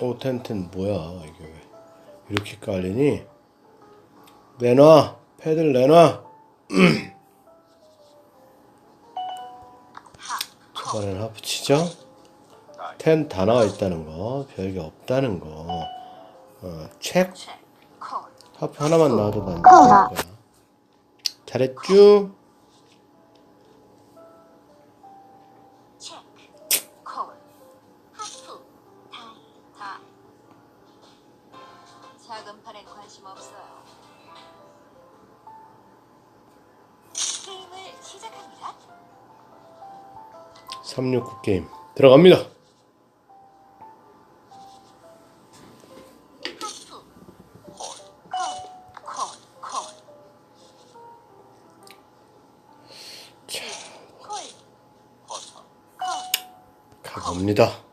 오 텐텐 뭐야 이게 왜 이렇게 깔리니? 내놔 패드를 내놔. 초반에는 하프 치죠. 텐 다 나와 있다는 거, 별게 없다는 거. 어, 콜 하프 하나만 나와도 난될 거야. 잘했쥬? 369 게임 들어갑니다. 가봅니다.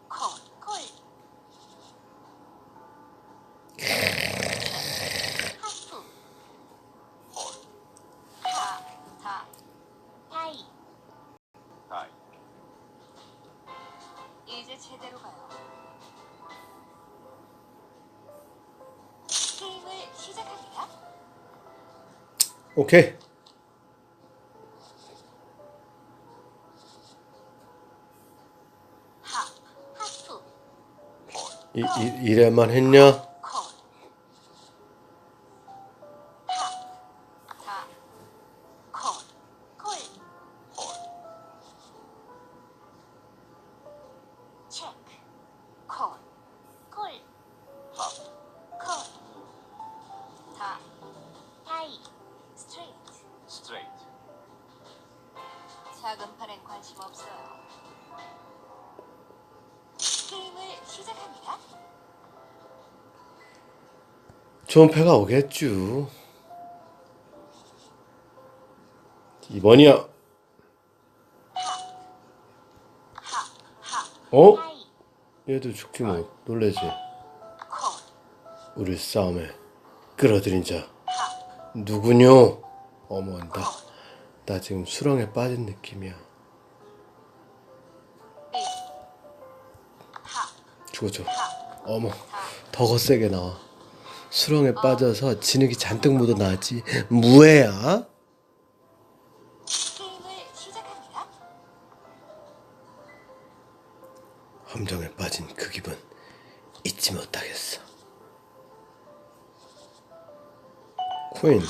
이, 이래 좋은 패가 오겠쥬. 이번이야. 어? 얘도 죽지 뭐 놀래지. 콜. 우리 싸움에 끌어들인 자 하. 누구뇨? 어머 나, 나 지금 수렁에 빠진 느낌이야. 죽어줘. 하. 어머 다. 더 거세게 나와. 수렁에 빠져서 진흙이 잔뜩 묻어나지. 무해야? 게임을 시작합니다. 함정에 빠진 그 기분 잊지 못하겠어. 코인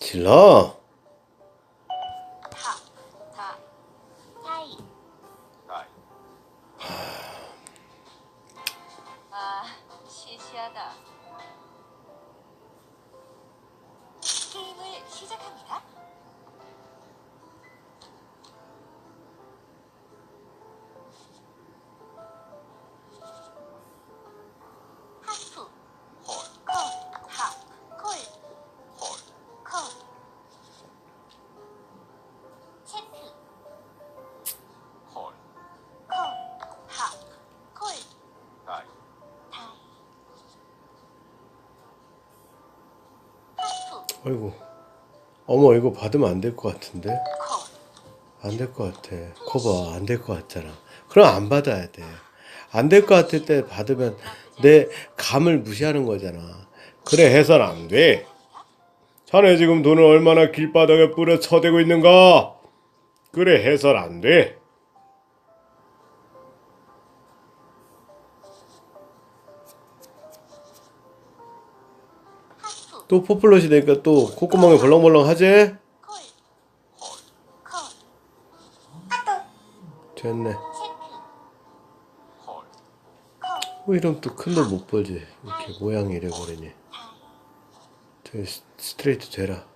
질러. 아이고. 어머 이거 받으면 안 될 것 같은데? 콜. 안될 것 같아. 커버 안될 것 같잖아. 그럼 안 받아야 돼. 안 될 것 같을 때 받으면 내 감을 무시하는 거잖아. 그래 해선 안 돼. 자네 지금 돈을 얼마나 길바닥에 뿌려 쳐대고 있는가? 그래 해선 안 돼. 또 포플럿이 되니까 또 콧구멍이 벌렁벌렁 하지? 됐네. 뭐 이러면 또큰돈못 벌지. 이렇게 모양이 이래 버리니. 저 스트레이트 되라.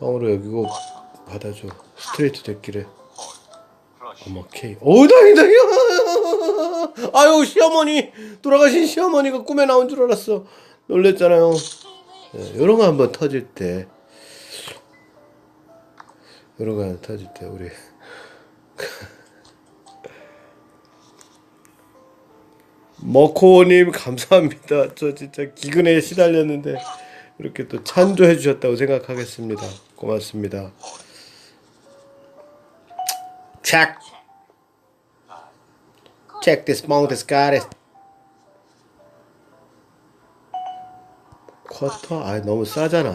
뻥으로 여기고 받아줘. 스트레이트 됐기래. 어머 케이. 오 다행이다. 아유 시어머니 돌아가신 시어머니가 꿈에 나온 줄 알았어. 놀랬잖아요. 게임을 예, 이런 거 한번 터질 때. 이런 거 하나 터질 때 우리 머코님 감사합니다. 저 진짜 기근에 시달렸는데 이렇게 또 찬조해 주셨다고 생각하겠습니다. 고맙습니다. Check. Check this got it. 쿼터? 아 너무 싸잖아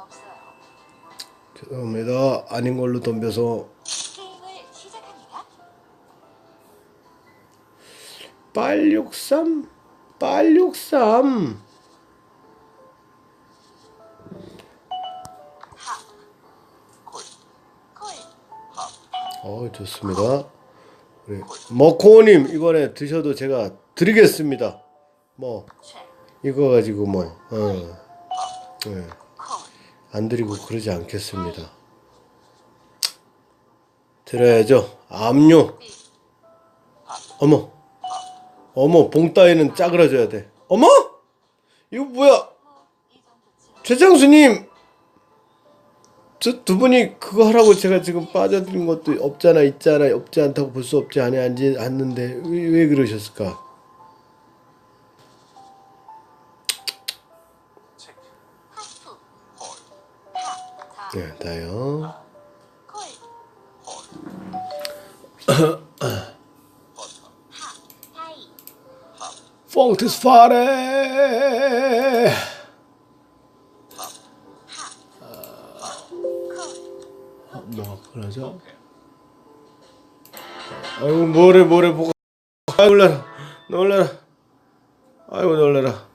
없어요. 죄송합니다. 아닌 걸로 덤벼서 게임을 시작합 좋습니다. 우리 머코님 이번에 드셔도 제가 드리겠습니다. 뭐. 이거 가지고 뭐 어. 예. 콜. 안 드리고 그러지 않겠습니다. 드려야죠. 압류. 어머. 어머, 봉 따위는 짜그라져야 돼. 어머? 이거 뭐야? 최장수님! 저 두 분이 그거 하라고 제가 지금 빠져드린 것도 없잖아, 있잖아, 없지 않다고 볼 수 없지 않아, 않지 않는데, 왜, 왜 그러셨을까? 네, 다요. 펑트스 파레! 그러죠? 아이고, 뭐래, 뭐래, 보고. 아이고, 놀라라. 놀라라. 아이고, 놀라라.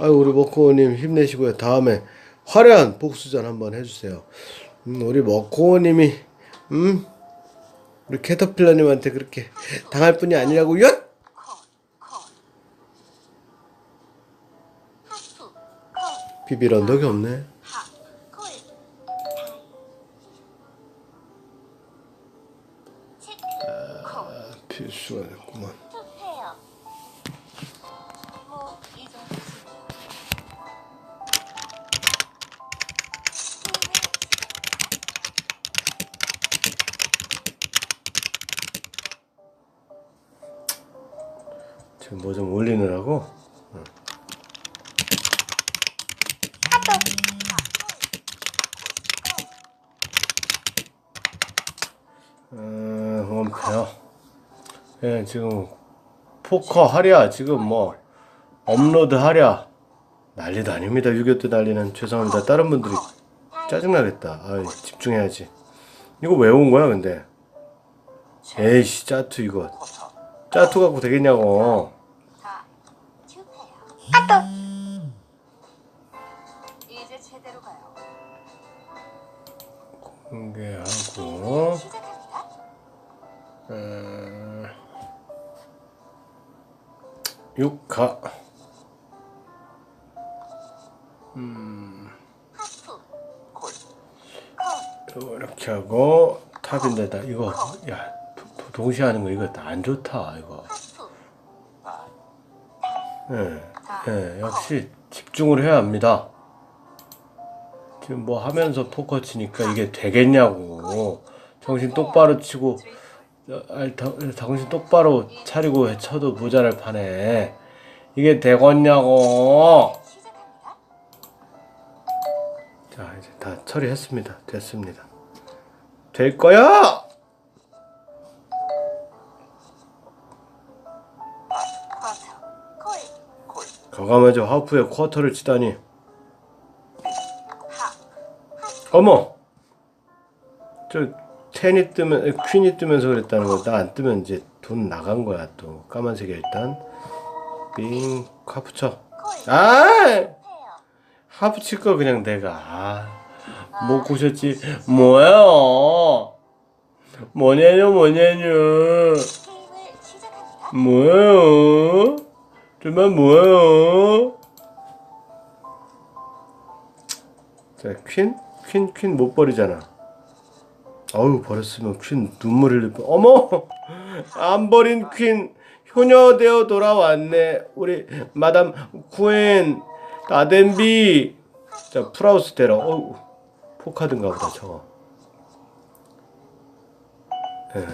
아유 우리 머코님 힘내시고요. 다음에 화려한 복수전 한번 해주세요. 음, 우리 머코님이 음 우리 캐터필러님한테 그렇게 당할 뿐이. 하프. 콜. 비빌 언덕이 없네. 포커 하랴 지금 뭐 업로드 하랴 난리도 아닙니다. 6.25때 난리는 죄송합니다. 다른 분들이 짜증나겠다. 아, 집중해야지. 이거 왜 온 거야, 근데? 에이씨, 짜투 이거. 짜투 갖고 되겠냐고. 아또. 공개하고. 음, 콜. 콜. 이렇게 하고 탑인데다 이거 야 동시에 하는 거 이거 안 좋다 이거. 예, 예, 역시 집중을 해야 합니다. 지금 뭐 하면서 포커 치니까 이게 되겠냐고. 정신 똑바로 치고, 정신 똑바로 차리고 쳐도 모자랄 판에 이게 되겠냐고. 자, 이제 다 처리했습니다. 됐습니다. 될 거야! 과감하죠. 하프에 쿼터를 치다니. 하. 어머! 저, 텐이 뜨면, 에, 퀸이 뜨면서 그랬다는 거. 나안 뜨면 이제 돈 나간 거야, 또. 까만색이 일단. 빙, 하프 쳐. 콜. 아! 하프 칠거 그냥 내가. 아, 못 고셨지. 뭐예요? 뭐냐뇨, 뭐냐뇨. 뭐예요? 정말 뭐예요? 자, 퀸? 퀸, 퀸 못 버리잖아. 어우, 버렸으면 퀸 눈물 흘릴 뻔. 어머! 안 버린 퀸, 효녀 되어 돌아왔네. 우리, 마담, 쿠엔, 나덴비. 자, 프라우스 대라. 어우, 포카든가 보다, 저거. B 콜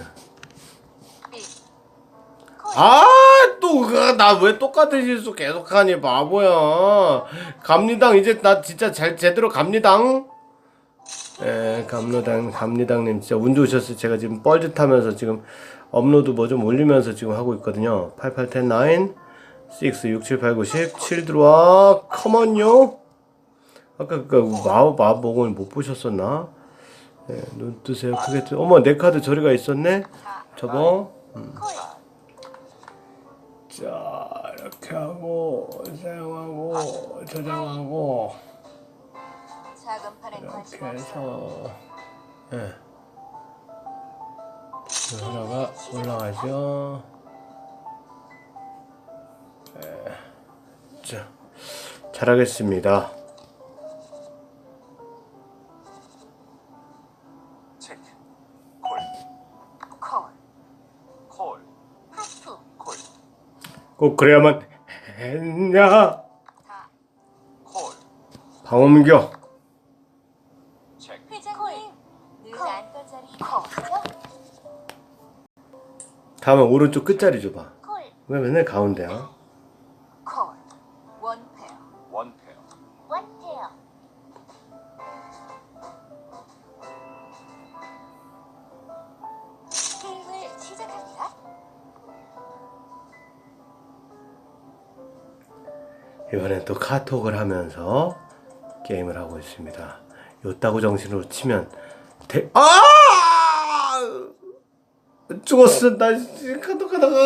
아, 아또나 왜 똑같은 실수 계속하니 바보야 갑니당 이제 나 진짜 잘 제대로 갑니당 예 갑니당 갑니당님 진짜 운 좋으셨어요. 제가 지금 뻘짓하면서 지금 업로드 뭐 좀 올리면서 지금 하고 있거든요. 88 10 9 6 6 7 8 9 10 7 들어와. 컴온요. 아까 그 마법 마법을 못 보셨었나? 예, 눈 뜨세요. 크게 뜨 어머 내 카드 저리가 있었네? 저거? 콜자 이렇게 하고 사용하고 저장하고 이렇게 해서 예이 하나가 올라가죠 예. 자 잘하겠습니다 체크. 콜. 콜 콜. 하프 콜. 꼭 그래야만 했냐. 방음교 다음에 오른쪽 끝자리 줘봐. 콜. 왜 맨날 가운데야. 콜. 원 페어. 원 페어. 원 페어. 게임을 시작합니다. 이번엔 또 카톡을 하면서 게임을 하고 있습니다. 요따구 정신으로 치면 대 아! 죽었어. 나 씨, 카톡 하다가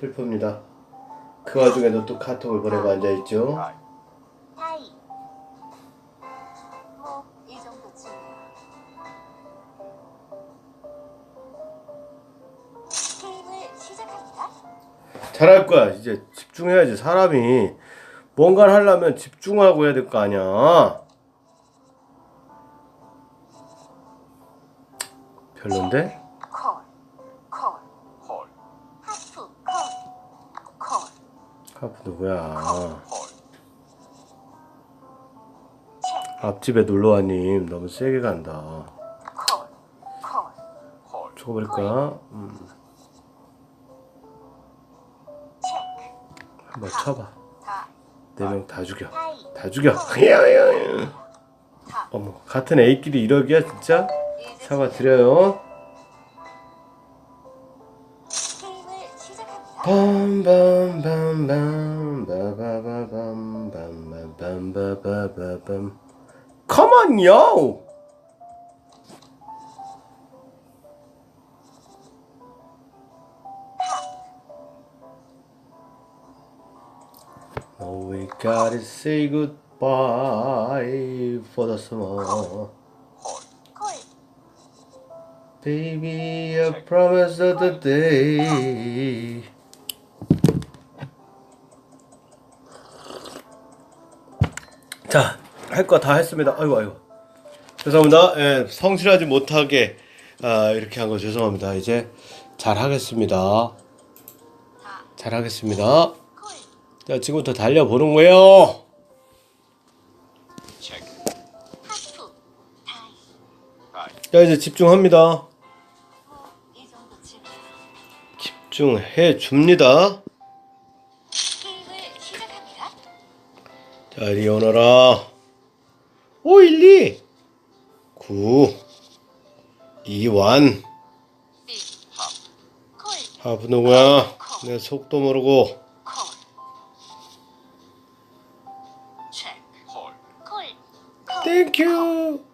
슬픕니다. 그 와중에도 또 카톡을 보내고 앉아 있죠. 잘할 거야. 이제 집중해야지. 사람이 뭔가를 하려면 집중하고 해야 될 거 아니야. 별론데? 카프 누구야? 앞집에 놀러와님 너무 세게 간다. 콜 콜, 콜. 죽어버릴까? 음, 한번 쳐봐. 다네명 다 죽여. 다 죽여. 어머, 같은 A끼리 이러기야 진짜? 시작합니다 빰빰빰빰 바바바밤 빰빰빰빰빰빰 Come on, yo! Oh, we gotta say goodbye for the summer. Baby, I promise of the day. 자, 할 거 다 했습니다. 아이고, 아이고. 죄송합니다. 예, 성실하지 못하게 아, 이렇게 한 거 죄송합니다. 이제 잘 하겠습니다. 다잘 하겠습니다. 콜 자, 지금부터 달려보는 거예요. 자, 이제 집중합니다. 정도쯤이야 집중해 줍니다. 자, 이리 오너라. 5, 1, 2, 9, 2, 1. B 합. 콜 하프 누구야? 내 속도 모르고. 땡큐.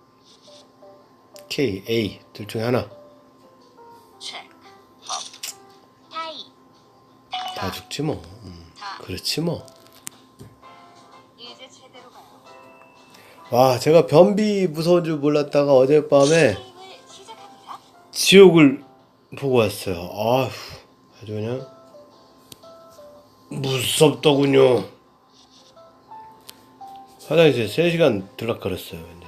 K, A 둘 중에 하나. 다 죽지 뭐. 음, 그렇지 뭐. 와, 제가 변비 무서운 줄 몰랐다가 어젯밤에 지옥을 보고 왔어요. 아휴, 아주 그냥 무섭더군요. 화장실 3시간 들락거렸어요. 근데.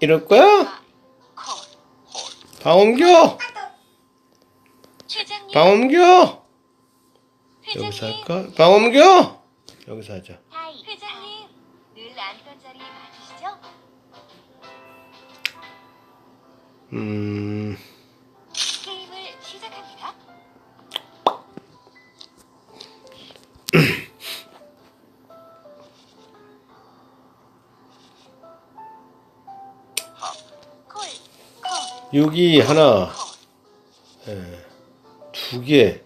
이럴 거야? 콜. 콜. 방엄교! 회장님. 방엄교! 여기서. 할까? 방엄교! 여기서 하자. 음, 콜. 6이 하나, 콜. 예, 두 개.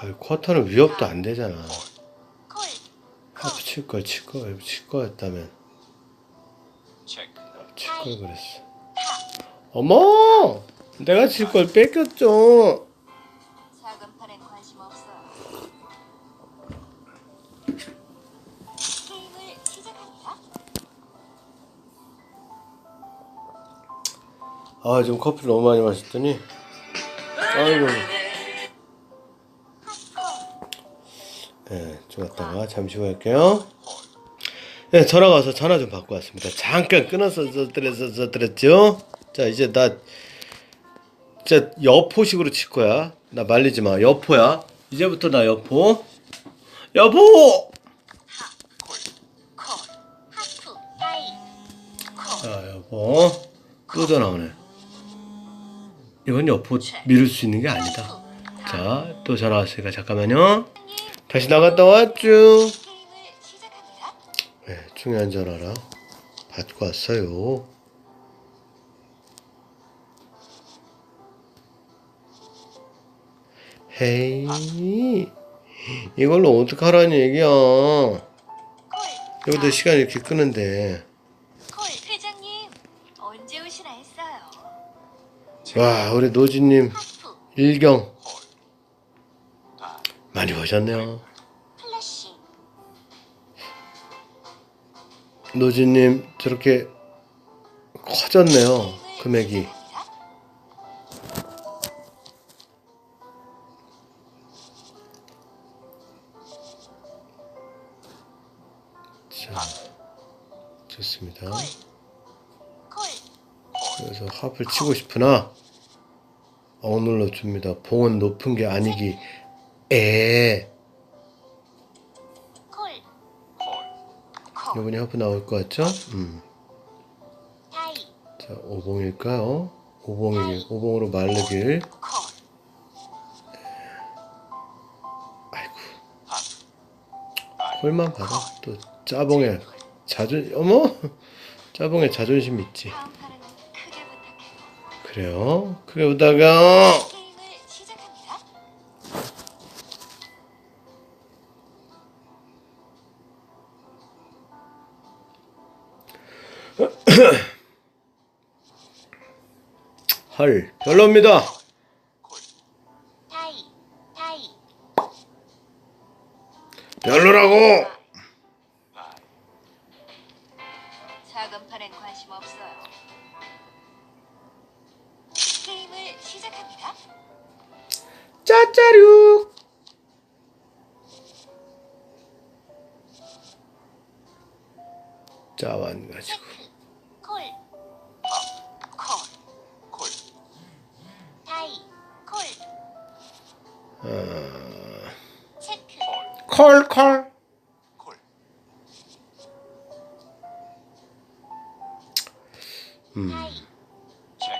아, 쿼터는 위협도 안 되잖아. 콜. 하프 칠 걸, 칠 걸, 칠 거였다면. 칠 걸 그랬어. 어머! 내가 칠 걸 뺏겼죠. 아, 지금 커피를 너무 많이 마셨더니. 아이고. 예, 좀 왔다가 잠시 후에 할게요. 예, 전화 와서 전화 좀 받고 왔습니다. 잠깐 드렸죠? 자, 이제 나, 진짜 여포식으로 칠 거야. 나 말리지 마. 여포야. 이제부터 나 여포. 콜. 자, 여보. 또 전화 오네. 이건 여포 미룰 수 있는 게 아니다. 자, 또 전화 왔으니까 잠깐만요. 다시 나갔다 시작합니다. 네, 중요한 전화라 받고 왔어요. 헤이, 이걸로 어떡하라는 얘기야. 콜. 여기다 시간 이렇게 끄는데. 와, 우리 노지님. 일경. 많이 보셨네요. 노지님 저렇게 커졌네요. 금액이. 자, 좋습니다. 그래서 합을 치고 싶으나 어눌러 줍니다. 봉은 높은 게 아니기 에. 이번에 하프 나올 것 같죠? 음. 자, 오봉일까요? 오봉이길, 오봉으로 말르길. 콜. 아이고, 아이. 콜만 받아. 또 짜봉에 자존, 어머, 짜봉에 자존심 있지. 그래요? 시작합니다. 헐 별로입니다. 별로라고.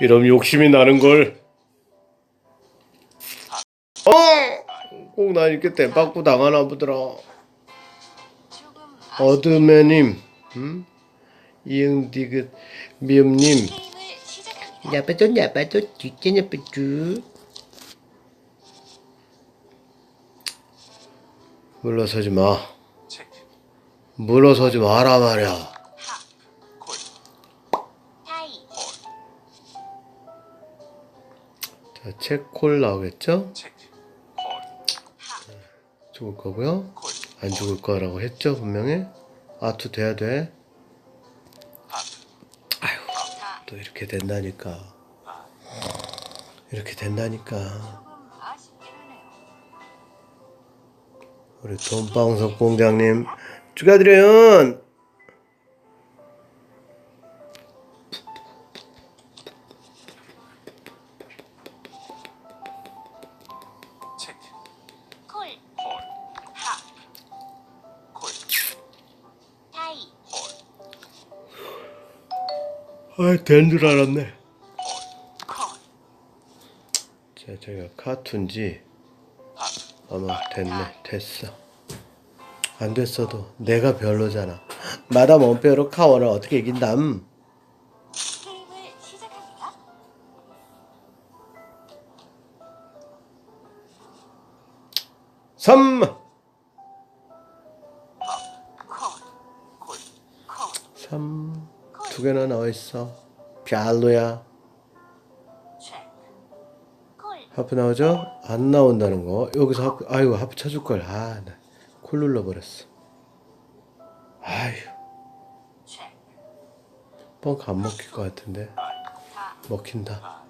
이러면 욕심이 나는 걸. 어, 꼭 나 이렇게 땜빵꾸 당하나 보더라. 조금 어드매님, 음? 이응디귿 미음님. 나빠도 나빠도 진짜 나빠도. 물러서지 마. 물러서지 마라 말이야. 자, 체콜 나오겠죠? 콜. 죽을 거고요. 콜. 안 죽을 거라고 했죠, 분명히. 아투 돼야 돼. 합. 자. 또 이렇게 된다니까. 이렇게 된다니까. 우리 돈방석 공장님 축하드려요. 아, 된 줄 알았네. 자, 저희가 카툰지 아마 됐네. 됐어. 안 됐어도 내가 별로잖아. 마담 원페로 카워를 어떻게 이긴담? 섬! 두 개나 나와 있어. 별로야. 하프 나오죠? 안 나온다는 거. 여기서 하프, 아이고, 하프 찾을 걸. 아, 네. 콜 눌러버렸어. 아휴. 뻥안 먹힐 것 같은데. 아, 아. 먹힌다.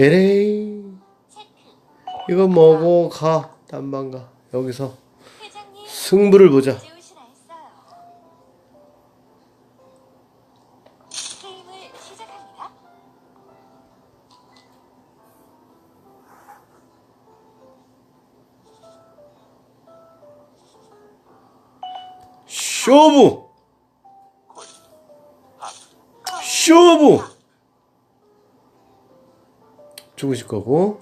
LA. 이거 먹고 가. 단방 가. 여기서 승부를 보자. 쇼부. 쇼부. 죽으실 거고.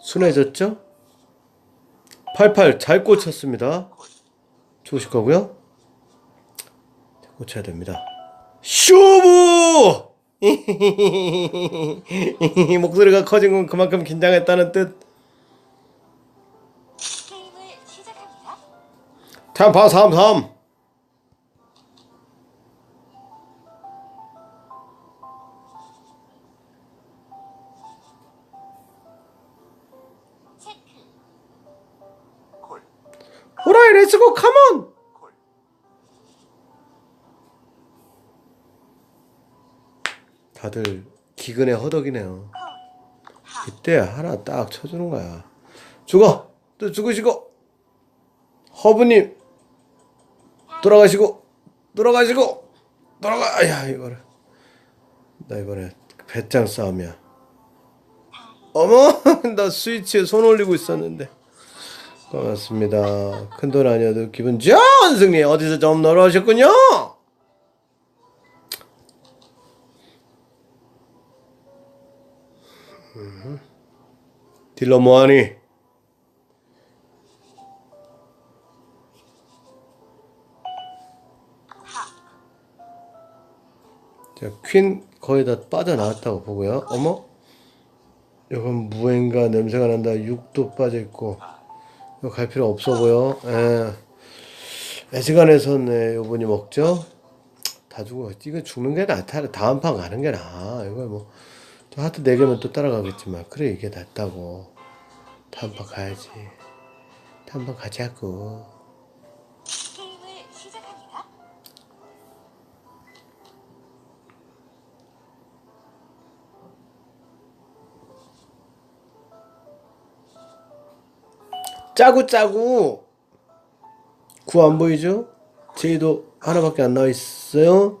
순해졌죠? 88 잘 꽂혔습니다. 죽으실 거고요. 꽂혀야 됩니다. 슈브 목소리가 커진 건 그만큼 긴장했다는 뜻? 템파 33 다들 기근에 허덕이네요. 이때 하나 딱 쳐주는 거야. 죽어! 또 죽으시고! 허브님! 돌아가시고! 돌아가시고! 돌아가! 야, 이거를. 나 이번에 배짱 싸움이야. 어머! 나 스위치에 손 올리고 있었는데. 고맙습니다. 큰 돈 아니어도 기분 좋은 승리. 어디서 좀 놀아오셨군요? 딜러 뭐하니? 자, 퀸 거의 다 빠져나왔다고 보고요. 어머? 이건 무엔가 냄새가 난다. 6도 빠져있고. 이거 갈 필요 없어 보여. 예. 에. 애시간에선 네, 요분이 먹죠? 다 죽어. 이거 죽는 게 낫다. 다음 판 가는 게 나아. 이거 뭐. 또 하트 4개면 또 따라가겠지만 그래 이게 낫다고. 탐방 가야지. 다음번 가자고. 짜고 짜고. 구안 보이죠? 제이도 하나밖에 안 나와 있어요.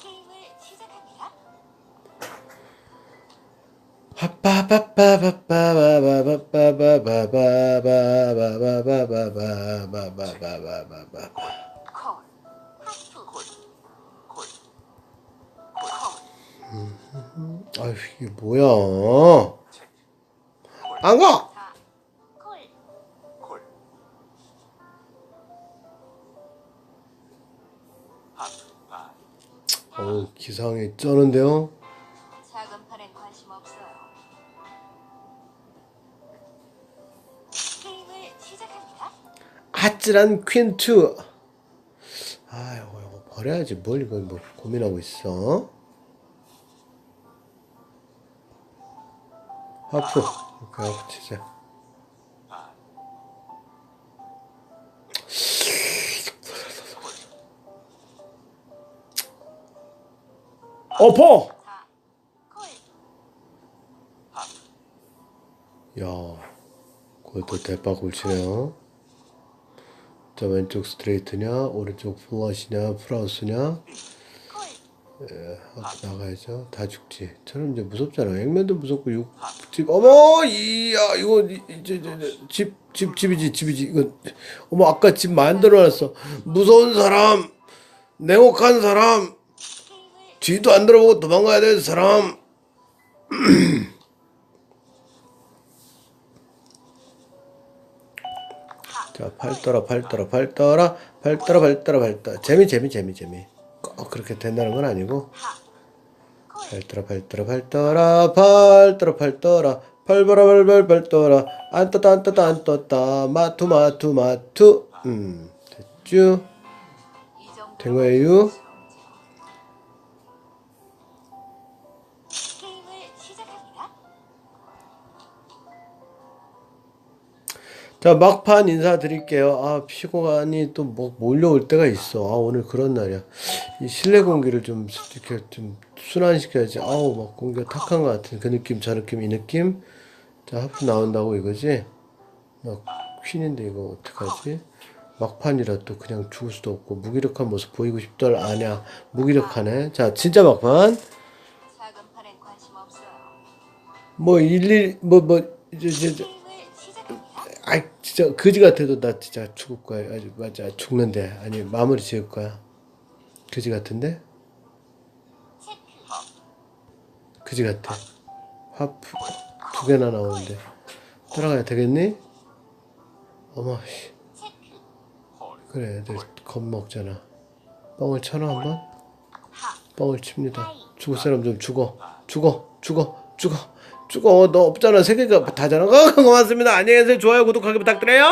아휴 이게 뭐야 안 가! 어우 기상이 쩌는데요? 작은 판엔 관심 없어요. 게임을 시작합니다. 아찔한 퀸 투. 아 이거, 이거 버려야지 뭘 이걸 뭐 고민하고 있어. 하프 하프 치자. 어퍼. 콜. 야, 그것도 대박을 치네요. 자, 왼쪽 스트레이트냐, 오른쪽 플러시냐, 플라우스냐, 콜. 하고 나가야죠. 다 죽지. 저는 이제 무섭잖아. 액면도 무섭고, 육, 집, 어머, 이야, 이거, 저, 집, 집, 집이지, 집이지. 이거, 어머, 아까 집 만들어 놨어. 무서운 사람, 냉혹한 사람, 뒤도 안 들어보고 도망가야 되는 사람. 자, 팔 떠라, 팔 떠라, 팔 떠라, 팔 떠라, 팔 떠라, 팔 떠라. 재미, 재미, 재미, 재미. 꼭 그렇게 된다는 건 아니고. 팔 떠라, 팔 떠라, 팔 떠라, 팔 떠라, 팔 떠라, 팔 벌어, 팔 벌, 팔 떠라. 안 떴다, 안 떴다, 안 떴다. 마투, 마투, 마투. 음, 됐죠? 된 거예요? 자 막판 인사드릴게요. 아 피곤이 또 뭐 몰려올 때가 있어. 아 오늘 그런 날이야. 이 실내 공기를 좀 이렇게 좀 순환시켜야지. 아우 막 공기가 탁한 것 같은 그 느낌, 저 느낌, 이 느낌. 자 하프 나온다고 이거지. 나 퀸인데 이거 어떡하지? 막판이라 또 그냥 죽을 수도 없고 무기력한 모습 보이고 싶덜 아냐. 무기력하네. 자 진짜 막판. 뭐 일일 뭐뭐 이제 이제 아이 진짜 거지 같아도 나 진짜 죽을 거야. 아주 맞아 죽는데 아니 마무리 지을 거야. 거지 같은데? 거지 같아. 하프 두 개나 나오는데 따라가야 되겠니? 어머 씨. 그래 애들 겁먹잖아. 뻥을 쳐놔 한번. 뻥을 칩니다. 죽을 사람 좀 죽어. 죽어. 죽어. 죽어. 죽어. 너 없잖아. 세 개가 다잖아. 어, 고맙습니다. 안녕히 계세요. 좋아요 구독하기 부탁드려요.